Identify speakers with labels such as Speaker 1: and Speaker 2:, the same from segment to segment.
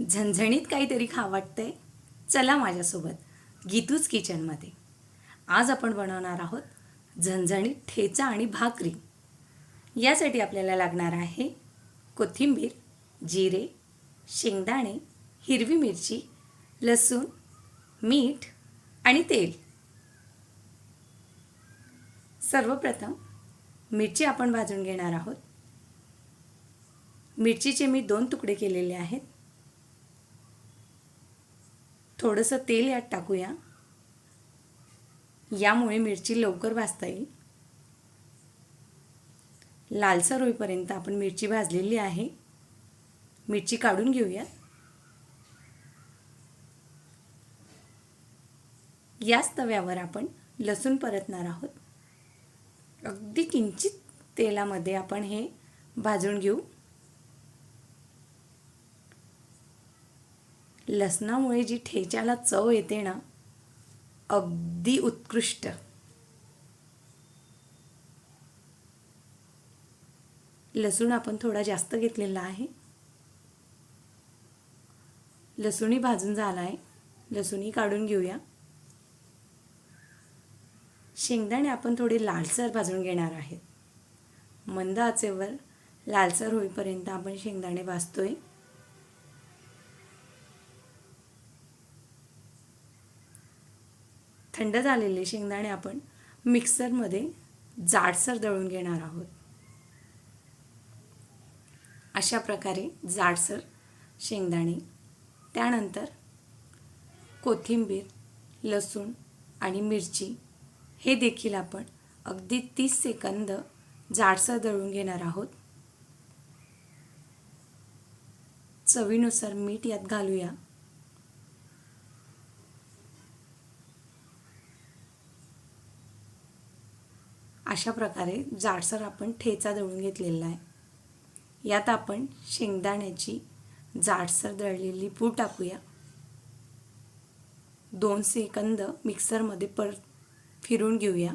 Speaker 1: झणझणीत काहीतरी खा वाटतंय. चला माझ्यासोबत गीतूच किचनमध्ये. आज आपण बनवणार आहोत झणझणीत ठेचा आणि भाकरी. यासाठी आपल्याला लागणार आहे कोथिंबीर जिरे शेंगदाणे हिरवी मिरची लसूण मीठ आणि तेल. सर्वप्रथम मिरची आपण भाजून घेणार आहोत. मिरचीचे मी दोन तुकडे केलेले आहेत. थोडंसं तेल यात टाकूया. यामुळे मिरची लवकर भाजता येईल. लालसर होईपर्यंत आपण मिरची भाजलेली आहे. मिरची काढून घेऊया. याच तव्यावर आपण लसूण परतणार आहोत. अगदी किंचित तेलामध्ये आपण हे भाजून घेऊ. लसणामुळे जी ठेच्याला चव येते ना अगदी उत्कृष्ट. लसूण आपण थोडा जास्त घेतलेला आहे. लसूणही भाजून झाला आहे लसूणही काढून घेऊया. शेंगदाणे आपण थोडे लालसर भाजून घेणार आहेत. मंद आचेवर लालसर होईपर्यंत आपण शेंगदाणे भाजतोय. थंड झालेले शेंगदाणे आपण मिक्सरमध्ये जाडसर दळून घेणार आहोत. अशा प्रकारे जाडसर शेंगदाणे त्यानंतर कोथिंबीर लसूण आणि मिरची हे देखील आपण अगदी तीस सेकंद जाडसर दळून घेणार आहोत. चवीनुसार मीठ यात घालूया. अशा प्रकारे जाडसर आपण ठेचा दळून घेतलेला आहे. यात आपण शेंगदाण्याची जाडसर दळलेली पूड टाकूया. दोन सेकंद मिक्सरमध्ये पर फिरून घेऊया.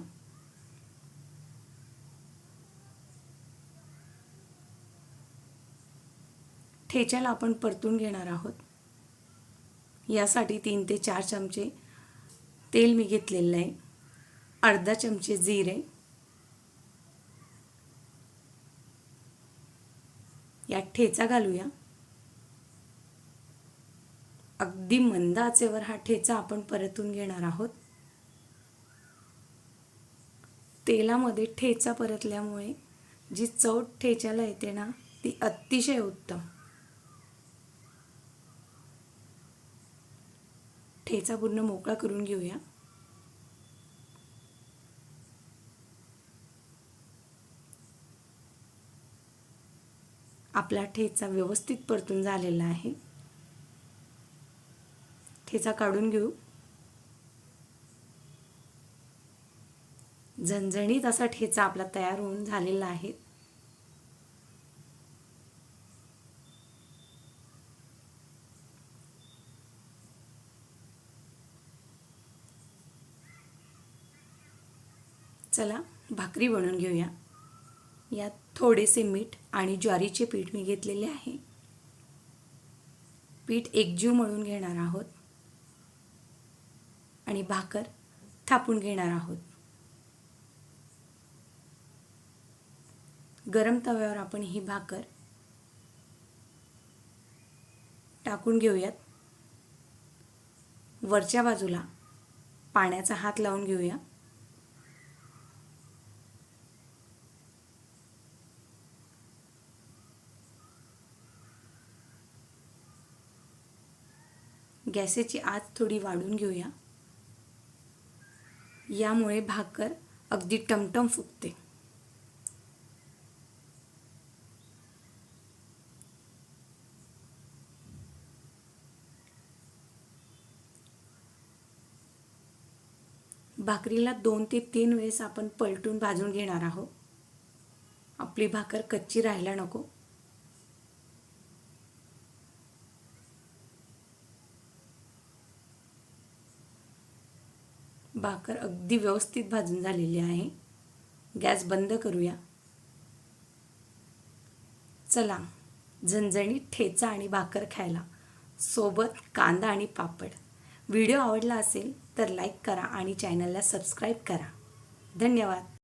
Speaker 1: ठेच्याला आपण परतून घेणार आहोत. यासाठी तीन ते चार चमचे तेल मी घेतलेलं आहे. अर्धा चमचे जिरे. यात ठेचा घालूया. अगदी मंद आचेवर हा ठेचा आपण परतून घेणार आहोत. तेलामध्ये ठेचा परतल्यामुळे जी चव ठेच्याला येते ना ती अतिशय उत्तम. ठेचा पूर्ण मोकळा करून घेऊया. आपला ठेचा व्यवस्थित परतून झालेला आहे. ठेचा काढून घेऊ. झणझणीत असा ठेचा आपला तयार होऊन झालेला आहे. चला भाकरी बनवून घेऊया. यात थोडेसे मीठ आणि ज्वारीचे पीठ मी घेतलेले आहे. पीठ एकजीव मळून घेणार आहोत. आणि भाकर थापून घेणार आहोत. गरम तव्यावर आपण ही भाकर टाकून घेऊयात. वरच्या बाजूला पाण्याचा हात लावून घेऊया. गॅसेची आत थोडी वाढून घेऊया. यामुळे भाकर अगदी टमटम फुगते. भाकरीला दोन ते तीन वेळेस आपण पलटून भाजून घेणार आहोत. आपली भाकर कच्ची राहायला नको. भाकर अगदी व्यवस्थित भाजून झालेली आहे. गॅस बंद करूया. चला झणझणीत ठेचा आणि भाकर खायला. सोबत कांदा आणि पापड. व्हिडिओ आवडला असेल तर लाईक करा आणि चॅनलला सबस्क्राईब करा. धन्यवाद.